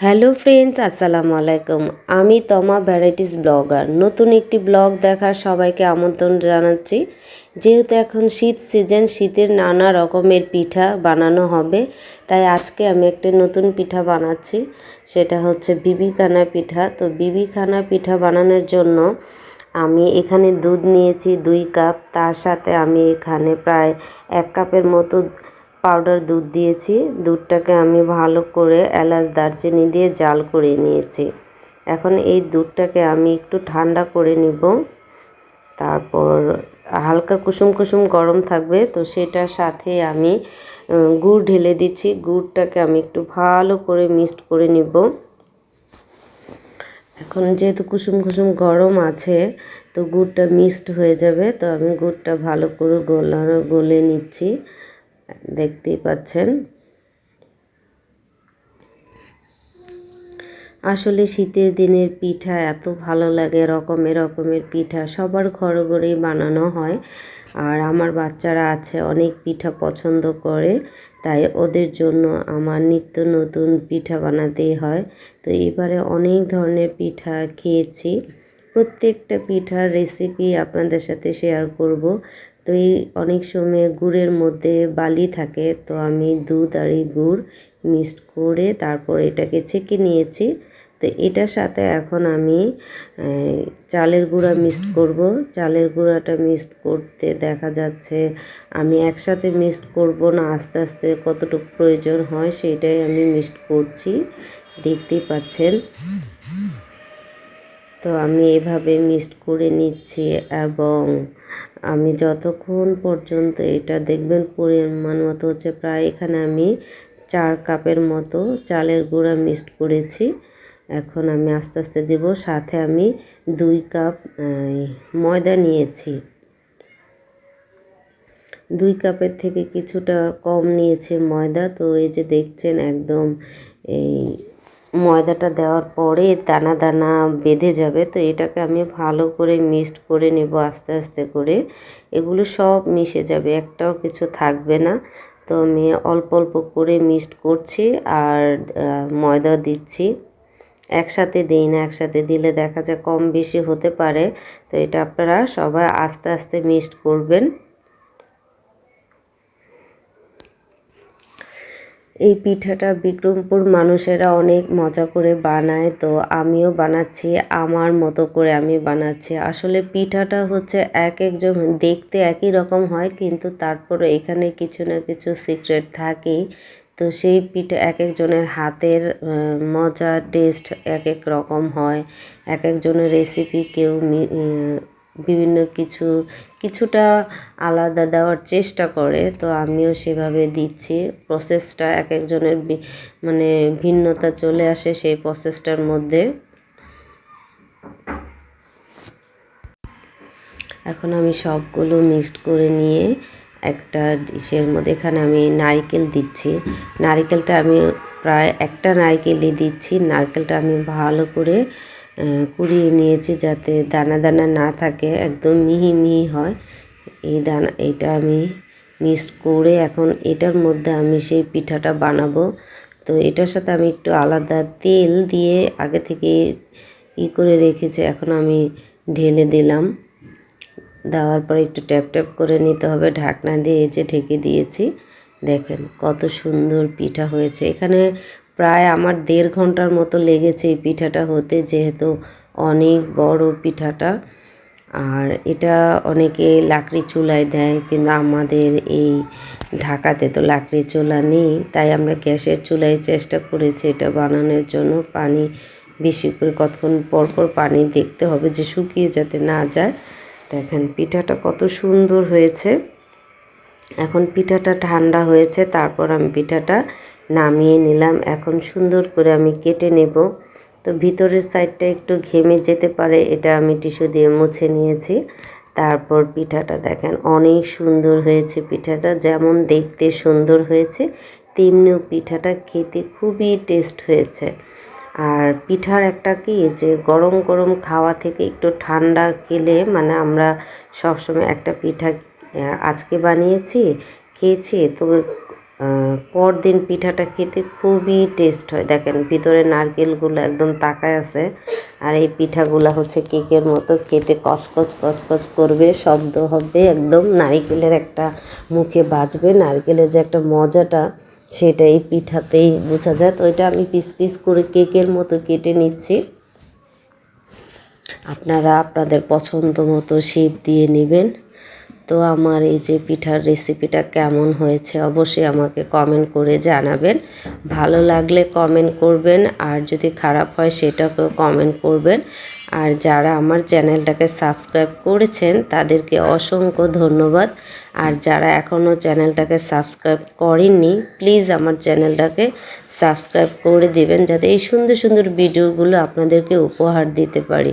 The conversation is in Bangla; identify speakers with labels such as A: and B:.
A: হ্যালো ফ্রেন্ডস, আসসালামু আলাইকুম। আমি তমা ভ্যারাইটিস ব্লগার। নতুন একটি ব্লগ দেখার সবাইকে আমন্ত্রণ জানাচ্ছি। যেহেতু এখন শীত সিজন, শীতের নানা রকমের পিঠা বানানো হবে, তাই আজকে আমি একটা নতুন পিঠা বানাচ্ছি। সেটা হচ্ছে বিবিখানা পিঠা। তো বিবিখানা পিঠা বানানোর জন্য আমি এখানে দুধ নিয়েছি দুই কাপ। তার সাথে আমি এখানে প্রায় এক কাপের মতো পাউডার দুধ দিয়েছি। দুধটাকে আমি ভালো করে এলাচ, দারচিনি দিয়ে জাল করে নিয়েছি। এখন এই দুধটাকে আমি একটু ঠান্ডা করে নিব। তারপর হালকা কুসুম কুসুম গরম থাকবে, তো সেটার সাথে আমি গুড় ঢেলে দিচ্ছি। গুড়টাকে আমি একটু ভালো করে মিক্সড করে নিব। এখন যেহেতু কুসুম কুসুম গরম আছে, তো গুড়টা মিক্সড হয়ে যাবে, তো আমি গুড়টা ভালো করে গোলানো গলে নিচ্ছি। দেখতেই পাচ্ছেন। আসলে শীতের দিনের পিঠা এত ভালো লাগে রকমের রকমের পিঠা। সবার ঘরে ঘরেই বানানো হয়। আর আমার বাচ্চারা আছে, অনেক পিঠা পছন্দ করে। তাই ওদের জন্য আমার নিত্য নতুন পিঠা বানাতেই হয়। তো এবারে অনেক ধরনের পিঠা খেয়েছি। প্রত্যেকটা পিঠার রেসিপি আপনাদের সাথে শেয়ার করব। তো এই অনেক সময় গুড়ের মধ্যে বালি থাকে, তো আমি দুধ আর এই গুড় মিক্সড করে তারপর এটাকে ছেঁকে নিয়েছি। তো এটার সাথে এখন আমি চালের গুঁড়া মিক্সড করব। চালের গুঁড়াটা মিক্সড করতে দেখা যাচ্ছে আমি একসাথে মিক্সড করব না, আস্তে আস্তে কতটুকু প্রয়োজন হয় সেটাই আমি মিক্সড করছি, দেখতেই পাচ্ছেন। তো আমি এভাবে মিক্সড করে নিচ্ছি এবং আমি যতক্ষণ পর্যন্ত এটা দেখবেন পরিমাণ মতো হচ্ছে প্রায় এখানে আমি চার কাপের মতো চালের গুঁড়া মিক্সড করেছি। এখন আমি আস্তে আস্তে দেব, সাথে আমি দুই কাপ ময়দা নিয়েছি। দুই কাপের থেকে কিছুটা কম নিয়েছে ময়দা। তো এই যে দেখছেন একদম এই ময়দাটা দেওয়ার পরে দানা দানা বেঁধে যাবে, তো এটাকে আমি ভালো করে মিক্সড করে নেব আস্তে আস্তে করে। এগুলো সব মিশে যাবে, একটাও কিছু থাকবে না। তো আমি অল্প অল্প করে মিক্সড করছি আর ময়দা দিচ্ছি। একসাথে দিই না, একসাথে দিলে দেখা যায় কম বেশি হতে পারে। তো এটা আপনারা সবাই আস্তে আস্তে মিক্সড করবেন। এই পিঠাটা বিক্রমপুর মানুষেরা অনেক মজা করে বানায়, তো আমিও বানাচ্ছি, আমার মতো করে আমি বানাচ্ছি। আসলে পিঠাটা হচ্ছে এক একজন, দেখতে একই রকম হয়, কিন্তু তারপরে এখানে কিছু না কিছু সিক্রেট থাকেই। তো সেই পিঠা এক একজনের হাতের মজা টেস্ট এক এক রকম হয়। এক একজনের রেসিপি কেউ বিভিন্ন কিছু, কিছুটা আলাদা দেওয়ার চেষ্টা করে। তো আমিও সেভাবে দিচ্ছি। প্রসেসটা এক একজনের মানে ভিন্নতা চলে আসে সেই প্রসেসটার মধ্যে। এখন আমি সবগুলো মিক্সড করে নিয়ে একটা ডিশের মধ্যে, এখানে আমি নারিকেল দিচ্ছি। নারিকেলটা আমি প্রায় একটা নারিকেলই দিচ্ছি। নারকেলটা আমি ভালো করে কুড়িয়ে নিয়েছি যাতে দানা দানা না থাকে, একদম মিহি মিহি হয়। এই দানা এটা আমি মিক্সড করে এখন এটার মধ্যে আমি সেই পিঠাটা বানাবো। তো এটার সাথে আমি একটু আলাদা তেল দিয়ে আগে থেকে ই করে রেখেছি, এখন আমি ঢেলে দিলাম। দেওয়ার পর একটু ট্যাপ ট্যাপ করে নিতে হবে, ঢাকনা দিয়ে যে ঢেকে দিয়েছি। দেখেন কত সুন্দর পিঠা হয়েছে। এখানে প্রায় আমার দেড় ঘণ্টার মতো লেগেছে এই পিঠাটা হতে, যেহেতু অনেক বড় পিঠাটা। আর এটা অনেকে লাকড়ি চুলায় দেয়, কিন্তু আমাদের এই ঢাকাতে তো লাকড়ি চুলা নেই, তাই আমরা গ্যাসের চুলায় চেষ্টা করেছি এটা বানানোর জন্য। পানি বেশি করে, কতক্ষণ পর পর পানি দেখতে হবে যে শুকিয়ে যাতে না যায়। দেখেন পিঠাটা কত সুন্দর হয়েছে। এখন পিঠাটা ঠান্ডা হয়েছে, তারপর আমি পিঠাটা নামিয়ে নিলাম। এখন সুন্দর করে আমি কেটে নেব। তো ভিতরের সাইডটা একটু ঘেমে যেতে পারে এটা আমি টিস্যু দিয়ে মুছে নিয়েছি। তারপর পিঠাটা দেখেন অনেক সুন্দর হয়েছে পিঠাটা যেমন দেখতে সুন্দর হয়েছে তেমনিও পিঠাটা খেতে খুবই টেস্ট হয়েছে। আর পিঠার একটা কি যে গরম গরম খাওয়া থেকে একটু ঠান্ডা খেলে মানে আমরা সবসময় একটা পিঠা আজকে বানিয়েছি খেয়েছি আহ, পরদিন পিঠাটা খেতে খুবই টেস্ট হয়। দেখেন, ভিতরে নারকেলগুলো একদম তাকায় আছে আর এই পিঠাগুলো হচ্ছে কেকের মতো খেতে কচকচ কচকচ করবে, শব্দ হবে, একদম নারকেলের একটা মুখে বাজবে। নারকেলের যে একটা মজাটা, সেটা এই পিঠাতেই বোঝা যায়। তো ওইটা আমি পিস পিস করে কেকের মতো কেটে নিচ্ছি। আপনারা আপনাদের পছন্দ মতো শেপ দিয়ে নেবেন। তো আমার এই যে পিঠার রেসিপিটা কেমন হয়েছে অবশ্যই আমাকে কমেন্ট করে জানাবেন। ভালো লাগলে কমেন্ট করবেন, আর যদি খারাপ হয় সেটাকেও কমেন্ট করবেন। আর যারা আমার চ্যানেলটাকে সাবস্ক্রাইব করেছেন, তাদেরকে অসংখ্য ধন্যবাদ। আর যারা এখনও চ্যানেলটাকে সাবস্ক্রাইব করেননি প্লিজ আমার চ্যানেলটাকে সাবস্ক্রাইব করে দিবেন, যাতে এই সুন্দর সুন্দর ভিডিওগুলো আপনাদেরকে উপহার দিতে পারি।